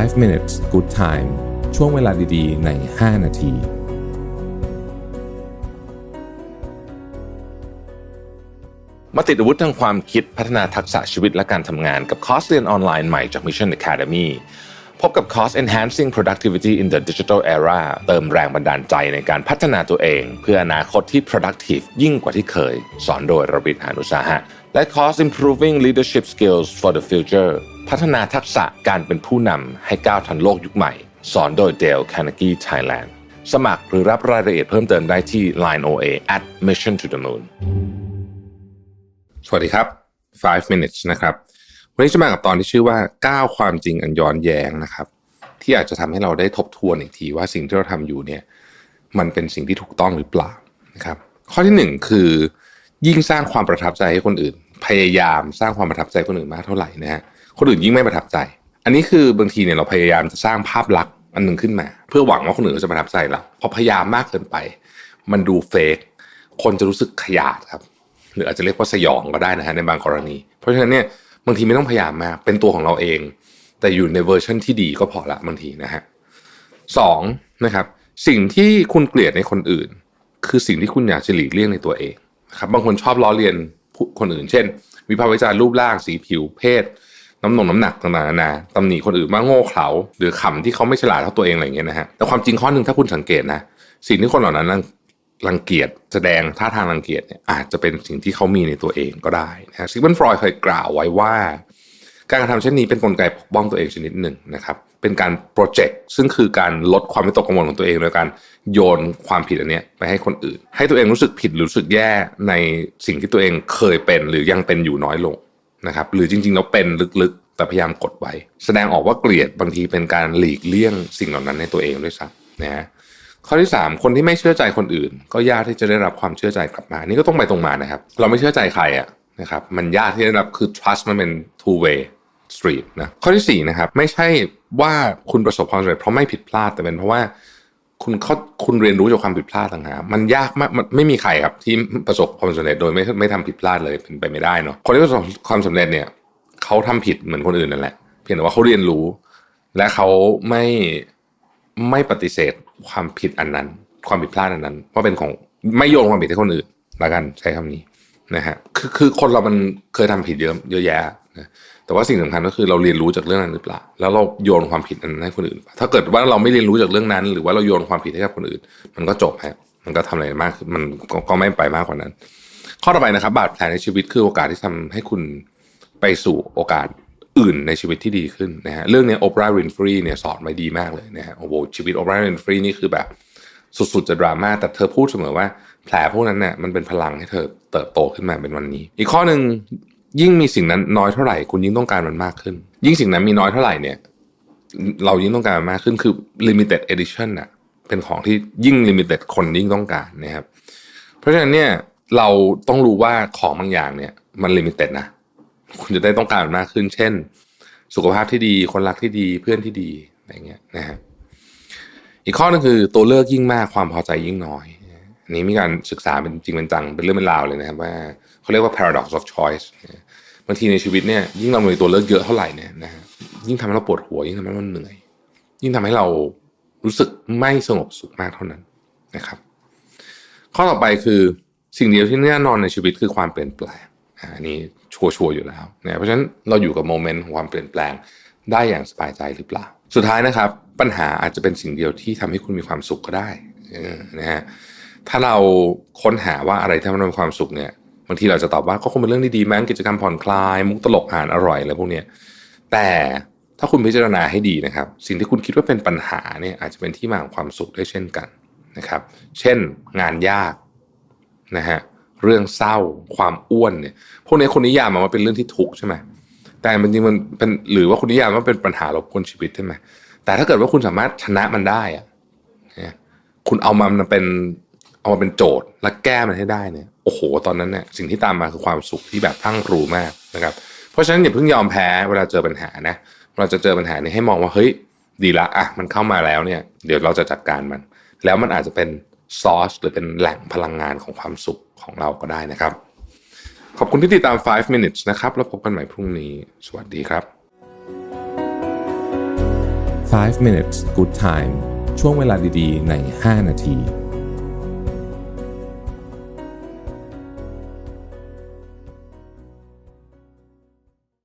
5 minutes good time ช่วงเวลาดีๆ ใน 5 นาที มาติดอาวุธทางความคิดพัฒนาทักษะชีวิตและการทำงานกับคอร์สเรียนออนไลน์ใหม่จาก Mission Academy พบกับคอร์ส Enhancing Productivity in the Digital Era เติมแรงบันดาลใจในการพัฒนาตัวเอง เพื่ออนาคตที่ productive ยิ่งกว่าที่เคย สอนโดยรบิทหานุสาหะ และคอร์ส Improving Leadership Skills for the Future พัฒนาทักษะการเป็นผู้นำให้ก้าวทันโลกยุคใหม่ สอนโดย Dale Carnegie Thailand สมัครหรือรับรายละเอียดเพิ่มเติมได้ที่ Line OA at Mission to the Moon สวัสดีครับ 5 minutes นะครับ วันนี้จะมากับตอนที่ชื่อว่า9ความจริงอันย้อนแย้งนะครับ ที่อาจจะทำให้เราได้ทบทวนอีกทีว่าสิ่งที่เราทำอยู่เนี่ยมันเป็นสิ่งที่ถูกต้องหรือเปล่านะครับ ข้อที่หนึ่งคือ ยิ่งสร้างความประทับใจให้คนอื่น พยายามสร้างความประทับใจคนอื่นมากเท่าไหร่นะฮะคนอื่นยิ่งไม่ประทับใจ อันนี้คือบางทีเนี่ยเราพยายามจะสร้างภาพลักษณ์อันหนึ่งขึ้นมา เพื่อหวังว่าคนอื่นจะประทับใจเราพอพยายามมากเกินไป มันดูเฟกคนจะรู้สึกขยาดครับหรืออาจจะเรียกว่าสยองก็ได้นะฮะในบางกรณี เพราะฉะนั้นเนี่ย บางทีไม่ต้องพยายามมาก เป็นตัวของเราเอง แต่อยู่ในเวอร์ชันที่ดีก็พอละบางทีนะฮะสองนะครับ สิ่งที่คุณเกลียดในคนอื่น คือสิ่งที่คุณอยากจะหลีกเลี่ยงในตัวเองครับบางคนชอบล้อเลียนคนอื่น เช่น วิพากษ์วิจารณ์รูปร่างสีผิวเพศ น้ำหนงน้ำหนักต่างๆนานาตำหนิคนอื่นว่าโง่เขลาหรือขำที่เขาไม่ฉลาดเท่าตัวเองอะไรอย่างเงี้ยนะฮะแต่ความจริงข้อหนึ่งถ้าคุณสังเกตนะสิ่งที่คนเหล่านั้น รังเกียจแสดงท่าทางรังเกียจเนี่ยอาจจะเป็นสิ่งที่เขามีในตัวเองก็ได้นะฮะซิกมันฟรอยเคยกล่าวไว้ว่า การกระทำเช่นนี้เป็นกลไกปกป้องตัวเองชนิดหนึ่งนะครับ เป็นการโปรเจกต์ซึ่งคือการลดความวิตกกังวลของตัวเองโดยการโยนความผิดอันนี้ไปให้คนอื่น ให้ตัวเองรู้สึกผิดหรือรู้สึกแย่ในสิ่งที่ตัวเองเคยเป็นหรือยังเป็นอยู่น้อยลงนะครับ หรือจริงๆแล้วเป็นลึกๆ แต่พยายามกดไว้ แสดงออกว่าเกลียดบางทีเป็นการหลีกเลี่ยงสิ่งเหล่านั้นในตัวเองด้วยซ้ำนะฮะ ข้อที่ 3 คนที่ไม่เชื่อใจคนอื่น ก็ยากที่จะได้รับความเชื่อใจกลับมา นี่ก็ต้องไปตรงมานะครับ เราไม่เชื่อใจใครอะนะครับมันยากที่จะรับคือ trust มันเป็น two way street นะข้อที่4นะครับไม่ใช่ว่าคุณประสบความสำเร็จเพราะไม่ผิดพลาดแต่เป็นเพราะว่าคุณเขาคุณเรียนรู้จากความผิดพลาดต่างหากมันยากมากมันไม่มีใครครับ ที่ประสบความสำเร็จโดยไม่ไม่ทำผิดพลาดเลยเป็นไปไม่ได้เนาะคนที่ประสบความสำเร็จเนี่ยเขาทำผิดเหมือนคนอื่นนั่นแหละ เพียงแต่ว่าเขาเรียนรู้ และเขาไม่ไม่ปฏิเสธ ความผิดอันนั้น ความผิดพลาดอันนั้นว่าเป็นของไม่โยนความผิดให้คนอื่นละกันใช้คำนี้นะฮะคือคือคนเรามันเคยทำผิดเยอะเยอะแยะนะแต่ว่าสิ่งสำคัญก็คือเราเรียนรู้จากเรื่องนั้นหรือเปล่า แล้วเราโยนความผิดอันนั้นให้คนอื่น ถ้าเกิดว่าเราไม่เรียนรู้จากเรื่องนั้น หรือว่าเราโยนความผิดให้กับคนอื่น มันก็จบฮะมันก็ทำอะไรมากมันก็ก็ไม่ไปมากกว่านั้น ข้อต่อไปนะครับ บาดแผลในชีวิตคือโอกาสที่ทำให้คุณไปสู่โอกาส อื่นในชีวิตที่ดีขึ้นนะฮะเรื่องนี้โอปราห์วินฟรีเนี่ยสอนไว้ดีมากเลยนะฮะโอ้โหชีวิตโอปราห์วินฟรีนี่คือแบบ สุดๆจะดราม่าแต่เธอพูดเสมอว่า แผลพวกนั้นเนี่ยมันเป็นพลังให้เธอเติบโตขึ้นมาเป็นวันนี้ อีกข้อหนึ่งยิ่งมีสิ่งนั้นน้อยเท่าไหร่ คุณยิ่งต้องการมันมากขึ้น ยิ่งสิ่งนั้นมีน้อยเท่าไหร่เนี่ย เรายิ่งต้องการมันมากขึ้นคือ limited edition น่ะเป็นของที่ยิ่ง limited คนยิ่งต้องการนะครับ เพราะฉะนั้นเนี่ยเราต้องรู้ว่าของบางอย่างเนี่ย มัน limited นะ คุณจะได้ต้องการมันมากขึ้น เช่น สุขภาพที่ดี คนรักที่ดีเพื่อนที่ดีอะไรเงี้ยนะฮะอีกข้อนึงคือตัวเลือกยิ่งมากความพอใจยิ่งน้อยอันนี้มีการศึกษาเป็นจริงเป็นจังเป็นเรื่องเป็นราวเลยนะครับว่าเขาเรียกว่า paradox of choice บางทีในชีวิตเนี่ยยิ่งเรามีตัวเลือกเยอะเท่าไหร่เนี่ยนะฮะยิ่งทำให้เราปวดหัวยิ่งทำให้เราเหนื่อย ยิ่งทำให้เรารู้สึกไม่สงบสุขมากเท่านั้นนะครับ ข้อต่อไปคือสิ่งเดียวที่แน่นอนในชีวิตคือความเปลี่ยนแปลง อันนี้ชัวร์ๆอยู่แล้วนะเพราะฉะนั้นเราอยู่กับโมเมนต์ของความเปลี่ยนแปลงได้อย่างสบายใจหรือเปล่า สุดท้ายนะครับ ปัญหาอาจจะเป็นสิ่งเดียวที่ทำให้คุณมีความสุขก็ได้นะฮะถ้าเราค้นหาว่าอะไรที่มันเป็นความสุขเนี่ยบางทีเราจะตอบว่าก็คงเป็นเรื่องที่ดีมั้งกิจกรรมผ่อนคลาย มุกตลกอาหารอร่อยอะไรพวกเนี้ยแต่ถ้าคุณพิจารณาให้ดีนะครับ สิ่งที่คุณคิดว่าเป็นปัญหาเนี่ยอาจจะเป็นที่มาของความสุขได้เช่นกันนะครับ เช่นงานยากนะฮะ เรื่องเศร้า ความอ้วนเนี่ยพวกนี้คนนิยามมันว่าเป็นเรื่องที่ทุกข์ใช่ไหมแต่จริงมันเป็นหรือว่าคุณนิยามว่าเป็นปัญหารบกวนชีวิตใช่ไหมแต่ถ้าเกิดว่าคุณสามารถชนะมันได้อะคุณเอามันเป็นเอามาเป็นโจทย์และแก้มันให้ได้เนี่ยโอ้โห ตอนนั้นเนี่ยสิ่งที่ตามมาคือความสุขที่แบบทั้งรูมากนะครับ เพราะฉะนั้นอย่าเพิ่งยอมแพ้เวลาเจอปัญหานะเราจะเจอปัญหานี้ให้มองว่าเฮ้ยดีละอะมันเข้ามาแล้วเนี่ย เดี๋ยวเราจะจัดการมัน แล้วมันอาจจะเป็นซอสหรือเป็นแหล่งพลังงานของความสุข ของเราก็ได้นะครับ ขอบคุณที่ติดตาม 5 minutes นะครับ แล้วพบกันใหม่พรุ่งนี้ สวัสดีครับ 5 minutes good time ช่วงเวลาดีๆ ใน 5 นาที